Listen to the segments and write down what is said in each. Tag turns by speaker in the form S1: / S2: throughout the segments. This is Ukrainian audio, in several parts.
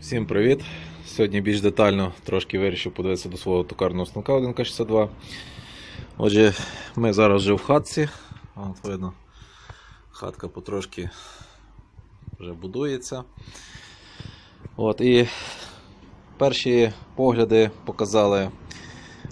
S1: Всім привіт! Сьогодні більш детально трошки вирішив подивитися до свого токарного станка 1К62. Отже, ми зараз вже в хатці. От видно, хатка потрошки вже будується. От, і перші погляди показали,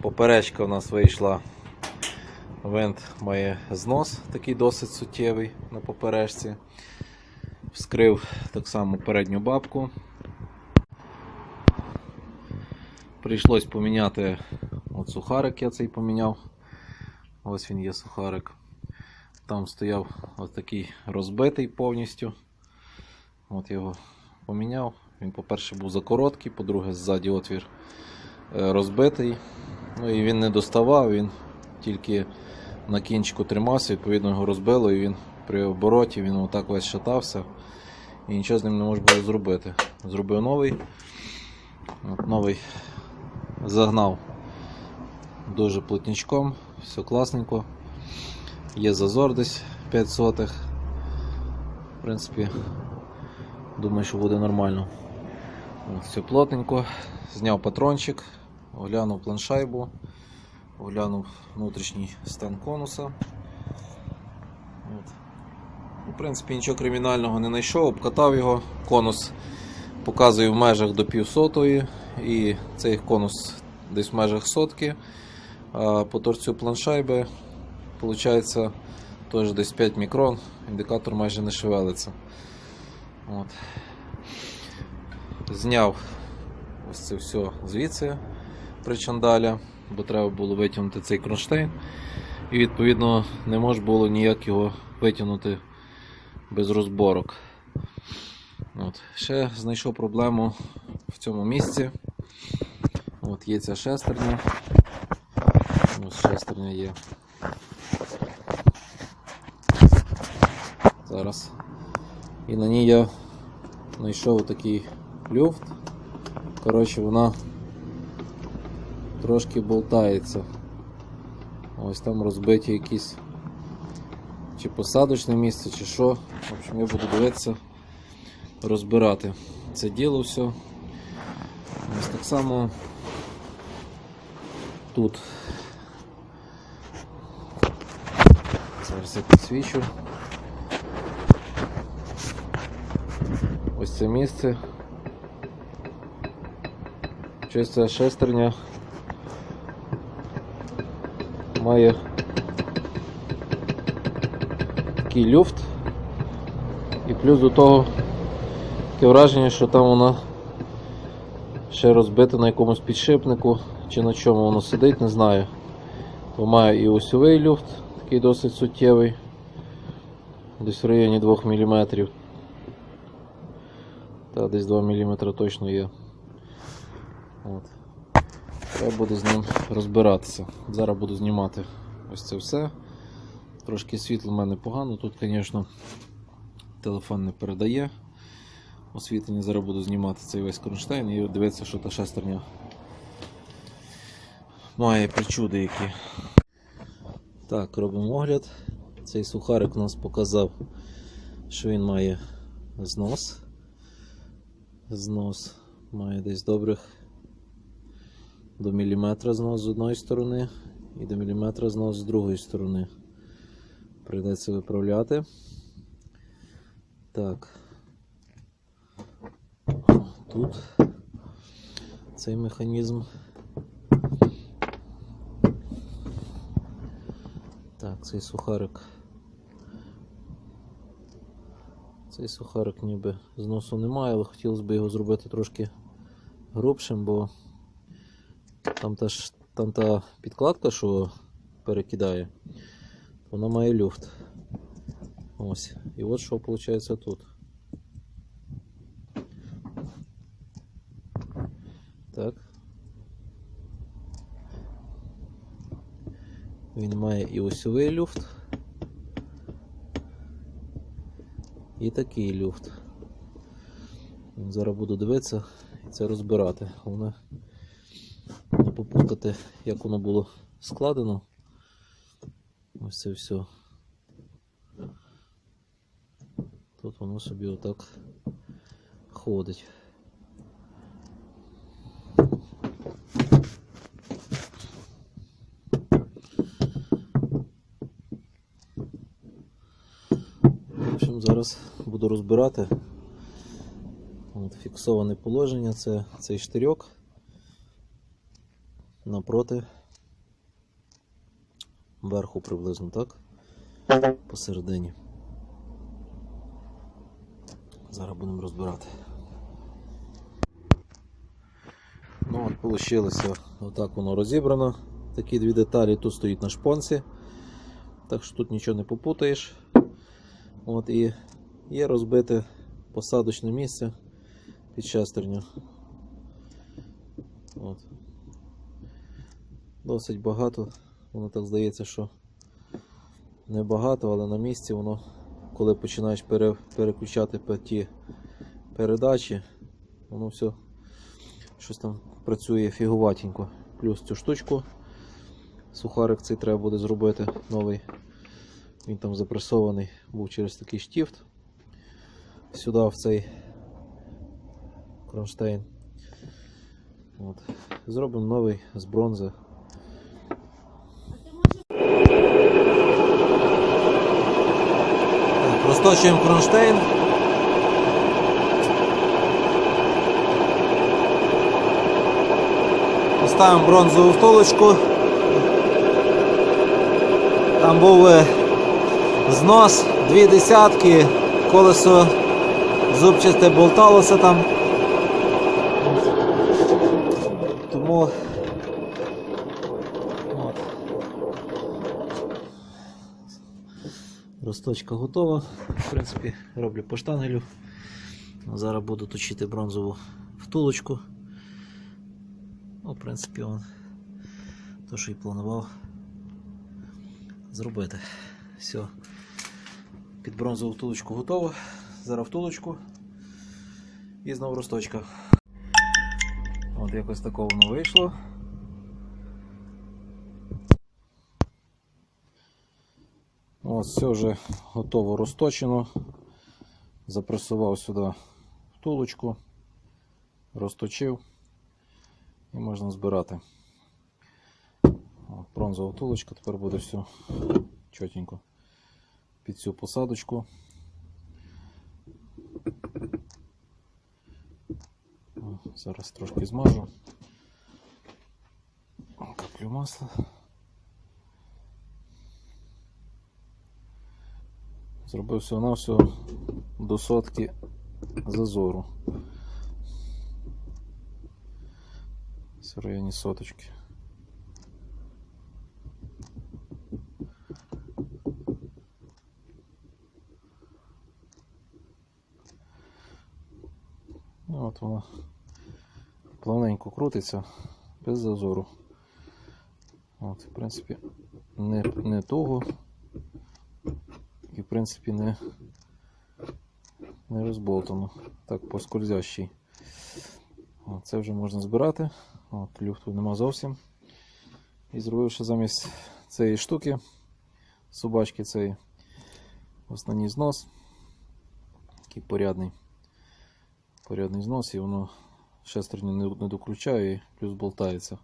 S1: поперечка у нас вийшла. Винт має знос такий досить суттєвий на поперечці. Вскрив так само передню бабку. Прийшлось поміняти от сухарик, я цей поміняв. Ось він є сухарик. Там стояв ось такий розбитий повністю. От його поміняв. Він, по-перше, був закороткий, по-друге, ззаді отвір е, розбитий. Ну і він не доставав, він тільки на кінчику тримався, відповідно його розбило, і він при обороті він отак весь шатався. І нічого з ним не можна було зробити. Зробив новий. От новий загнав дуже плотничком, все класненько. Є зазор десь 5 сотих. В принципі, думаю, що буде нормально. Все плотненько. Зняв патрончик, оглянув планшайбу, оглянув внутрішній стан конуса. Ну, В принципі, нічого кримінального не знайшов, обкатав його. Конус показує в межах до півсотої, і цей конус десь в межах сотки. А по торцю планшайби виходить теж десь 5 мікрон, індикатор майже не шевелиться. От. Зняв ось це все звідси причандаля, бо треба було витягнути цей кронштейн. І відповідно не можна було ніяк його витягнути без розборок. От. Ще знайшов проблему в цьому місці. От є ця шестерня. Ось шестерня є. Зараз. І на ній я знайшов такий люфт. Коротше, вона трошки болтається. Ось там розбиті якісь чи посадочне місце, чи що. В общем, я буду дивитися, розбирати це діло все. Ось так само тут. Зараз я підсвічу. Ось це місце. Ця шестерня має такий люфт. І плюс до того таке враження, що там вона ще розбита на якомусь підшипнику чи на чому воно сидить, не знаю. То має і осьовий люфт, такий досить суттєвий, десь в районі 2 мм. Та десь 2 мм точно є. От. Треба буде з ним розбиратися. Зараз буду знімати ось це все. Трошки світло в мене погано, тут, звісно, телефон не передає. Освітлення зараз буду знімати цей весь кронштейн і дивитися, що та шестерня має причуди які. Так, робимо огляд. Цей сухарик нас показав, що він має знос. Знос має десь добрих до міліметра знос з одної сторони і до міліметра знос з другої сторони. Прийдеться виправляти. Так. Тут цей механізм. Так, цей сухарик. Цей сухарик ніби зносу немає, але хотілося б його зробити трошки грубшим, бо там та, ж, там та підкладка, що перекидає, вона має люфт. Ось. І от що виходить тут. Так. Він має і осьовий люфт, і такий люфт. Зараз буду дивитися і це розбирати. Головне не попутати, як воно було складено. Ось це все. Тут воно собі отак ходить. Зараз буду розбирати. От, фіксоване положення це цей штирьок напроти верху приблизно, так? Посередині. Зараз будемо розбирати. Ну от вийшло, отак воно розібрано. Такі дві деталі тут стоїть на шпонці. Так що тут нічого не попутаєш. От і є розбите посадочне місце під шестерню. От. Досить багато. Воно так здається, що небагато, але на місці воно, коли починаєш пере, переключати ті передачі, воно все щось там працює фігуватенько. Плюс цю штучку. Сухарик цей треба буде зробити новий. Він там запресований був через такий штіфт. Сюди в цей кронштейн. От. Зробимо новий з бронзи. Так, Розточуємо кронштейн. Поставимо бронзову втулочку. Там був е, знос, дві десятки, колесо зубчасте болталося там. Тому от. Росточка готова. В принципі, роблю по штангелю. Зараз буду точити бронзову втулочку. Ну, в принципі, он то, що і планував зробити. Все. Під бронзову втулочку готово. Зараз втулочку і знову росточка. От якось такого воно вийшло. Ось все вже готово розточено. Запресував сюди втулочку, розточив і можна збирати. От, бронзова втулочка, тепер буде все чотенько під цю посадочку. Зараз трошки змажу. Каплю масла. Зробив на всього до сотки зазору. В районі соточки. Ну, От вона плавненько крутиться без зазору. От, в принципі, не, не туго і в принципі не, не розболтано. Так поскользящий. От, це вже можна збирати. От, люфту нема зовсім. І зробивши замість цієї штуки, собачки цей останній знос. Такий порядний. Порядний знос і воно шестерню не, доключає і плюс болтається.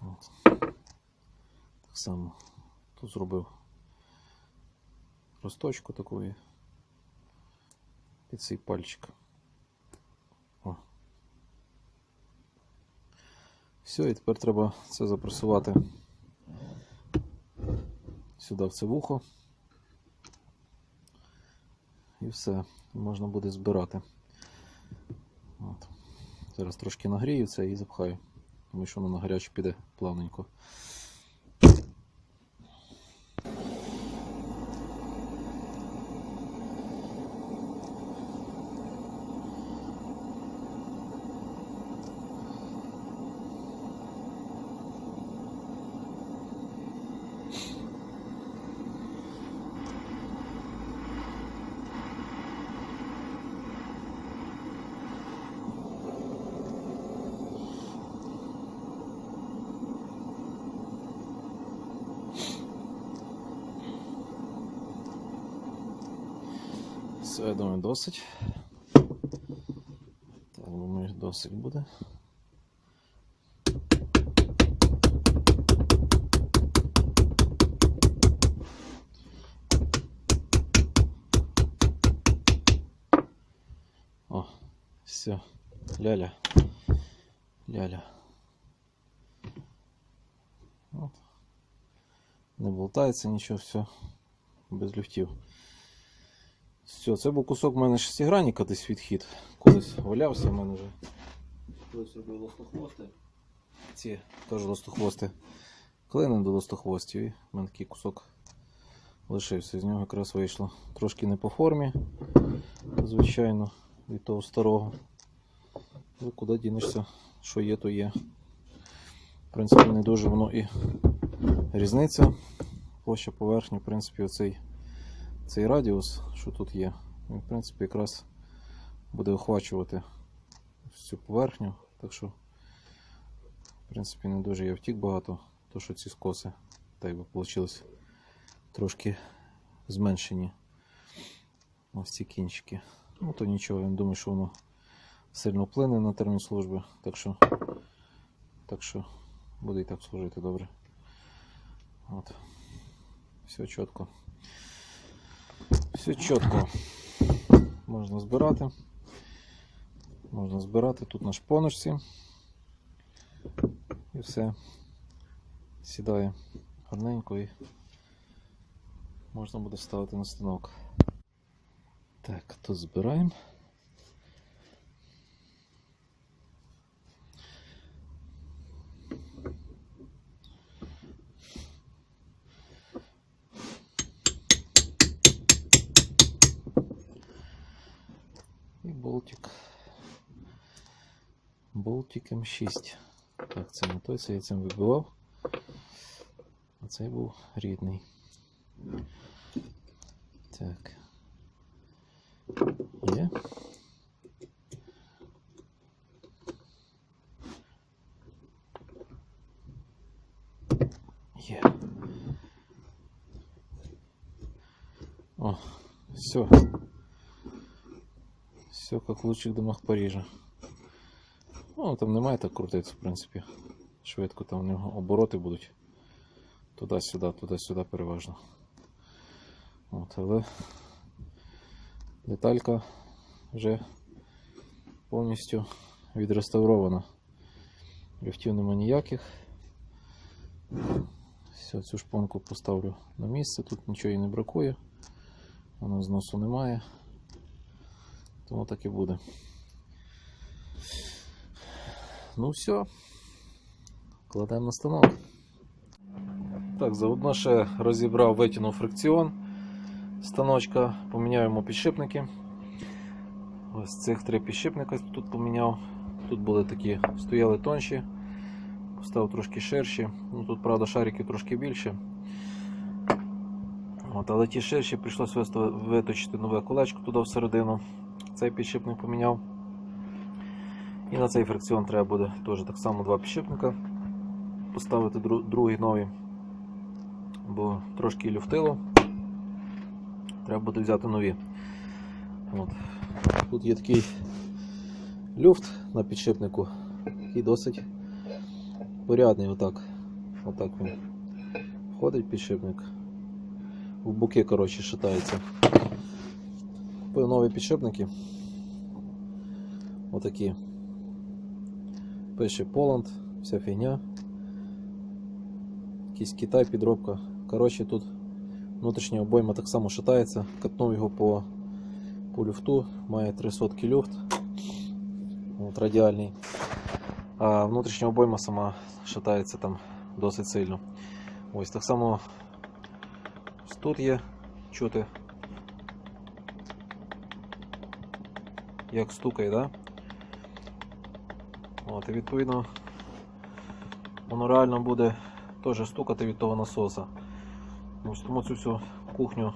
S1: От. Так само тут зробив росточку такої під цей пальчик. О. Все, і тепер треба це запресувати сюди в це вухо. І все, можна буде збирати. От. Зараз трошки нагрію це і запхаю, тому що воно на гаряче піде плавненько. Я думаю, досить. Так, думаю, досить буде. О, все, ляля, ляля. Не болтается, ничего, все без люфтів. Все, це був кусок в мене шестигранника десь відхід. Колись валявся в мене вже. Колись робив лостохвости. Ці теж лостохвости. Клини до лостохвостів. І в мене такий кусок лишився. З нього якраз вийшло. Трошки не по формі, звичайно, від того старого. Ну, куди дінешся, що є, то є. В принципі, не дуже воно і різниця. Площа поверхні, в принципі, оцей цей радіус, що тут є, він, в принципі, якраз буде охвачувати всю поверхню. Так що, в принципі, не дуже я втік багато, то що ці скоси, так би вийшло, трошки зменшені. Ось ці кінчики. Ну, то нічого, я не думаю, що воно сильно вплине на термін служби. Так що, так що буде і так служити добре. От. Все чітко. Все чітко. Можна збирати. Можна збирати тут на шпоночці. І все. Сідає гарненько і можна буде ставити на станок. Так, тут збираємо. Болтик М6. Так, це не той, це я цим вибивав. А цей був рідний. Так. Є. Є. О, все. Все как в лучших домах Парижа. Ну, там немає так крутиться, в принципі. Швидко там у нього обороти будуть. Туди-сюди, туди-сюди переважно. От, але деталька вже повністю відреставрована. Люфтів нема ніяких. Все, цю шпонку поставлю на місце, тут нічого і не бракує. Воно зносу немає. Тому так і буде. Ну все. Кладемо на станок. Так, заодно ще розібрав, витягнув фрикціон станочка, поміняв йому підшипники. Ось цих три підшипника тут поміняв. Тут були такі, стояли тонші, поставив трошки ширші. Ну Тут, правда, шарики трошки більше. От, але ті ширші прийшлося виточити нове колечко туди всередину. Цей підшипник поміняв. І на цей фрикціон треба буде теж так само два підшипника поставити другий новий, бо трошки люфтило. Треба буде взяти нові. От. Тут є такий люфт на підшипнику, який досить порядний. Отак. Отак він входить підшипник. В боки, коротше, шатається. Нові підшипники. Отакі. Пише Poland, вся фігня. Якийсь Китай, підробка. Коротше, тут внутрішня обойма так само шатається. Катнув його по, по люфту, має 3 сотки люфт. От, радіальний. А внутрішня обойма сама шатається там досить сильно. Ось так само тут є чути. Як стукає, да? От, і відповідно воно реально буде теж стукати від того насоса. Ось тому цю всю кухню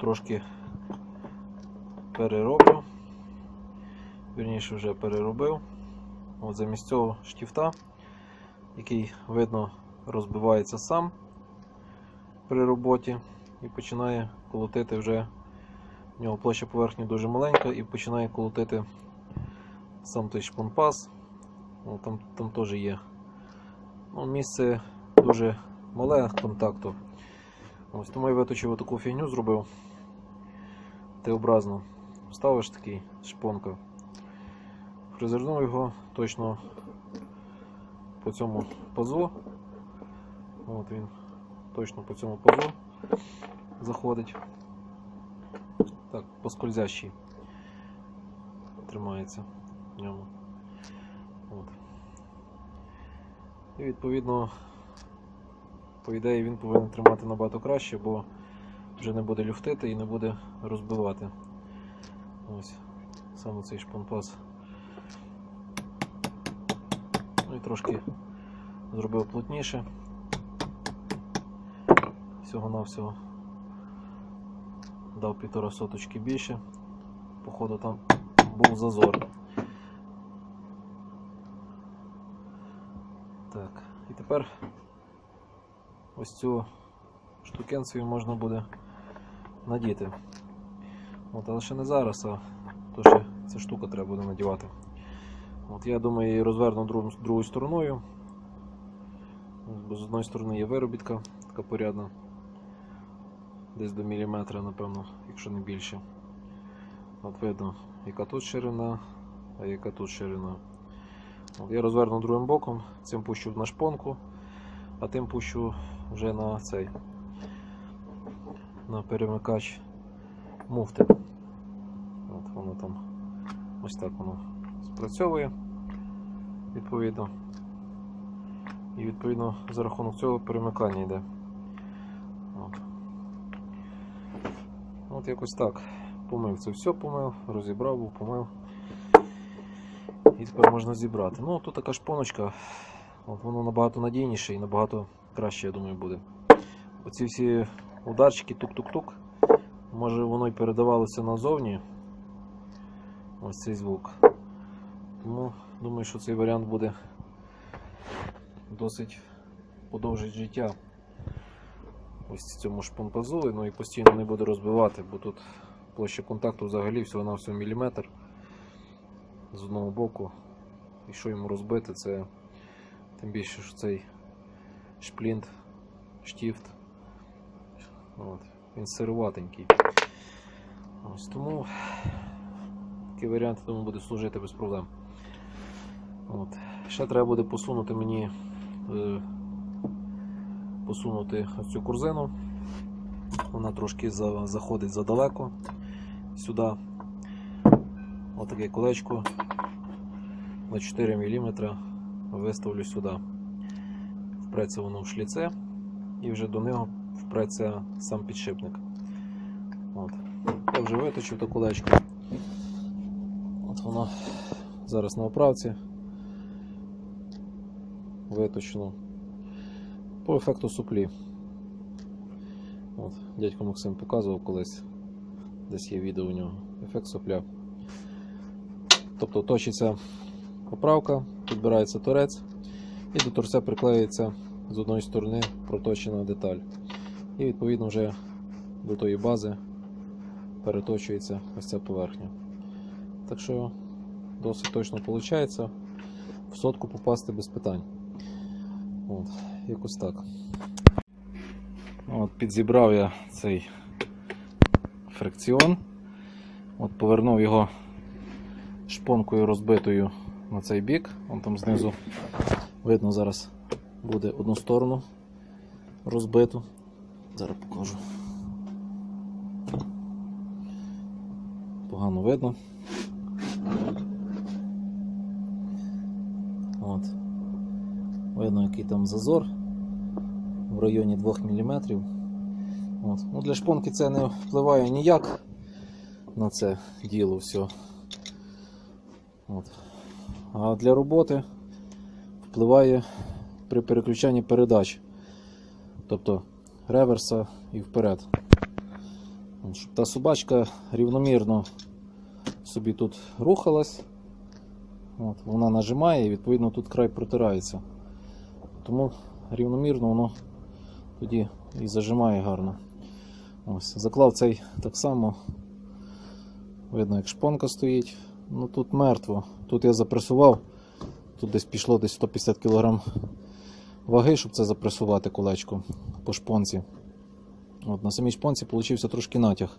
S1: трошки перероблю. Вірніше вже переробив. От замість цього штифта, який видно розбивається сам при роботі і починає колотити вже. У нього площа поверхні дуже маленька і починає колотити сам той шпунпас. О, там, там теж є. Ну, місце дуже мале контакту. Ось тому я виточив таку фігню зробив. Т-образно. Ставиш такий шпонка. призирнув його точно по цьому пазу. От він точно по цьому пазу заходить. Так, по скользящій тримається в ньому. От. І відповідно, по ідеї він повинен тримати набагато краще, бо вже не буде люфтити і не буде розбивати. Ось саме цей шпонпас. Ну і трошки зробив плотніше. Всього-навсього дав півтора соточки більше. Походу там був зазор. Так, і тепер ось цю штукенцію можна буде надіти. От, але ще не зараз, а то ще ця штука треба буде надівати. От, я думаю, її розверну другу, другою стороною. Бо з одної сторони є виробітка, така порядна. Десь до міліметра, напевно, якщо не більше. От видно, яка тут ширина, а яка тут ширина. Я розверну другим боком, цим пущу на шпонку, а тим пущу вже на цей на перемикач муфти. От воно там ось так воно спрацьовує відповідно. І відповідно за рахунок цього перемикання йде. От, От якось так. Помив це все, помив, розібрав, помив. І тепер можна зібрати. Ну, тут така шпоночка, от воно набагато надійніше і набагато краще, я думаю, буде. Оці всі ударчики, тук-тук-тук. Може воно і передавалося назовні. Ось цей звук. Тому думаю, що цей варіант буде досить подовжить життя ось цьому шпонпазу, ну і постійно не буде розбивати, бо тут площа контакту взагалі всього на всього міліметр з одного боку. І що йому розбити, це тим більше, що цей шплінт, штіфт. От, він сируватенький. Ось тому такий варіант думаю, буде служити без проблем. От. Ще треба буде посунути мені е, посунути ось цю корзину. Вона трошки за, заходить задалеко сюди. Отаке колечко на 4 мм виставлю сюди. Впреться воно в шліце і вже до нього впреться сам підшипник. От. Я вже виточив то колечко. От воно зараз на оправці виточено по ефекту суплі. От, Дядько Максим показував колись, десь є відео у нього. Ефект сопля. Тобто точиться оправка, підбирається торець і до торця приклеюється з одної сторони проточена деталь. І відповідно вже до тої бази переточується ось ця поверхня. Так що досить точно виходить в сотку попасти без питань. От, якось так. От, підзібрав я цей фрикціон. От повернув його шпонкою розбитою на цей бік. Вон там знизу видно зараз буде одну сторону розбиту. Зараз покажу. Погано видно. От. Видно, який там зазор в районі 2 мм. От. Ну, для шпонки це не впливає ніяк на це діло все. От. А для роботи впливає при переключанні передач, тобто реверса і вперед. Щоб та собачка рівномірно собі тут рухалась, От, вона нажимає і відповідно тут край протирається. Тому рівномірно воно тоді і зажимає гарно. Ось, Заклав цей так само. Видно, як шпонка стоїть. Ну тут мертво. Тут я запресував, тут десь пішло десь 150 кг ваги, щоб це запресувати колечко по шпонці. От, На самій шпонці получився трошки натяг.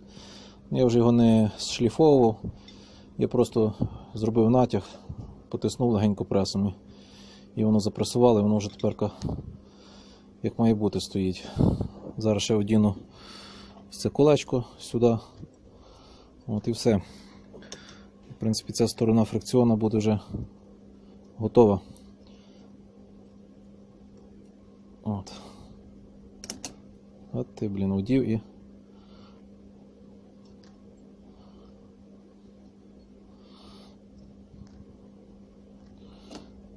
S1: Я вже його не шліфовував, я просто зробив натяг потиснув легенько пресом і- воно запресувало, і воно вже тепер як має бути стоїть. Зараз ще одіну це колечко сюди. От і все. Принципі, ця сторона фрикціона буде вже готова. От. От ти, блін, удів і.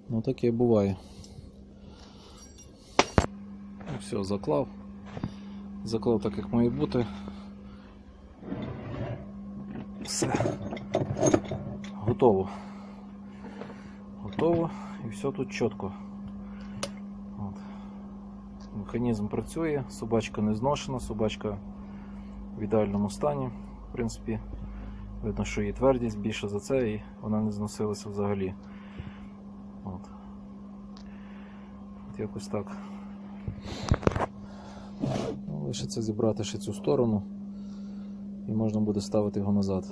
S1: Ну таке буває. Все, заклав. Заклав так, як має бути. Все. Готово. Готово і все тут чітко. От. Механізм працює, собачка не зношена, собачка в ідеальному стані. В принципі, видно, що її твердість більше за це і вона не зносилася взагалі. От. От якось так. Ну, лишиться зібрати ще цю сторону і можна буде ставити його назад.